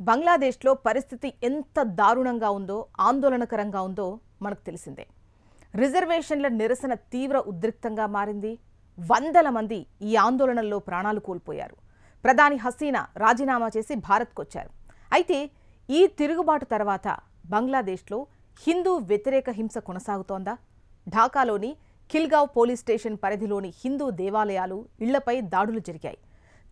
బంగ్లాదేశ్లో పరిస్థితి ఎంత దారుణంగా ఉందో ఆందోళనకరంగా ఉందో మనకు తెలిసిందే. రిజర్వేషన్ల నిరసన తీవ్ర ఉద్రిక్తంగా మారింది. వందల మంది ఈ ఆందోళనల్లో ప్రాణాలు కోల్పోయారు. ప్రధాని హసీనా రాజీనామా చేసి భారత్కొచ్చారు. అయితే ఈ తిరుగుబాటు తర్వాత బంగ్లాదేశ్లో హిందూ వ్యతిరేక హింస కొనసాగుతోందా? ఢాకాలోని కిల్గావ్ పోలీస్ స్టేషన్ పరిధిలోని హిందూ దేవాలయాలు ఇళ్ళపై దాడులు జరిగాయి.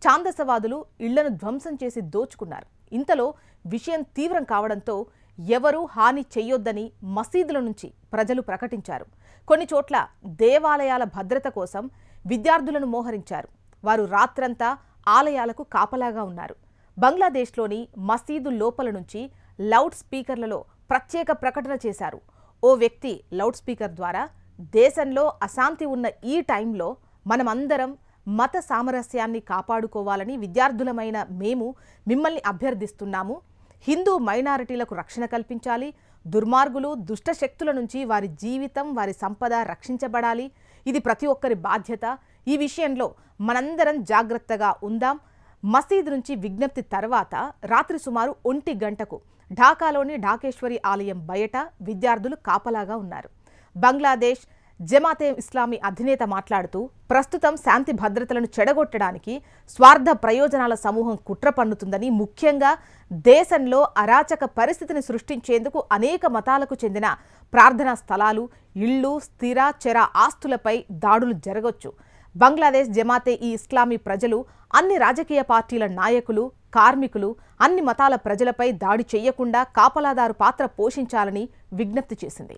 ఛాందసవాదులు ఇళ్ళను ధ్వంసం చేసి దోచుకున్నారు. ఇంతలో విషయం తీవ్రం కావడంతో ఎవరూ హాని చెయ్యొద్దని మసీదుల నుంచి ప్రజలు ప్రకటించారు. కొన్ని చోట్ల దేవాలయాల భద్రత కోసం విద్యార్థులను మోహరించారు. వారు రాత్రంతా ఆలయాలకు కాపలాగా ఉన్నారు. బంగ్లాదేశ్లోని మసీదు లోపల నుంచి లౌడ్ స్పీకర్లలో ప్రత్యేక ప్రకటన చేశారు. ఓ వ్యక్తి లౌడ్ స్పీకర్ ద్వారా దేశంలో అశాంతి ఉన్న ఈ టైంలో మనమందరం మత సామరస్యాన్ని కాపాడుకోవాలని విద్యార్థులమైన మేము మిమ్మల్ని అభ్యర్థిస్తున్నాము. హిందూ మైనారిటీలకు రక్షణ కల్పించాలి. దుర్మార్గులు దుష్ట శక్తుల నుంచి వారి జీవితం వారి సంపద రక్షించబడాలి. ఇది ప్రతి ఒక్కరి బాధ్యత. ఈ విషయంలో మనందరం జాగ్రత్తగా ఉందాం. మసీద్ నుంచి విజ్ఞప్తి తర్వాత రాత్రి సుమారు ఒంటి గంటకు ఢాకాలోని ఢాకేశ్వరి ఆలయం బయట విద్యార్థులు కాపలాగా ఉన్నారు. బంగ్లాదేశ్ జమాతే ఇస్లామీ అధినేత మాట్లాడుతూ ప్రస్తుతం శాంతి భద్రతలను చెడగొట్టడానికి స్వార్థ ప్రయోజనాల సమూహం కుట్ర పన్నుతుందని ముఖ్యంగా దేశంలో అరాచక పరిస్థితిని సృష్టించేందుకు అనేక మతాలకు చెందిన ప్రార్థనా స్థలాలు ఇళ్ళు స్థిర చెర ఆస్తులపై దాడులు జరగొచ్చు. బంగ్లాదేశ్ జమాతే ఈ ఇస్లామీ ప్రజలు అన్ని రాజకీయ పార్టీల నాయకులు కార్మికులు అన్ని మతాల ప్రజలపై దాడి చేయకుండా కాపలాదారు పాత్ర పోషించాలని విజ్ఞప్తి చేసింది.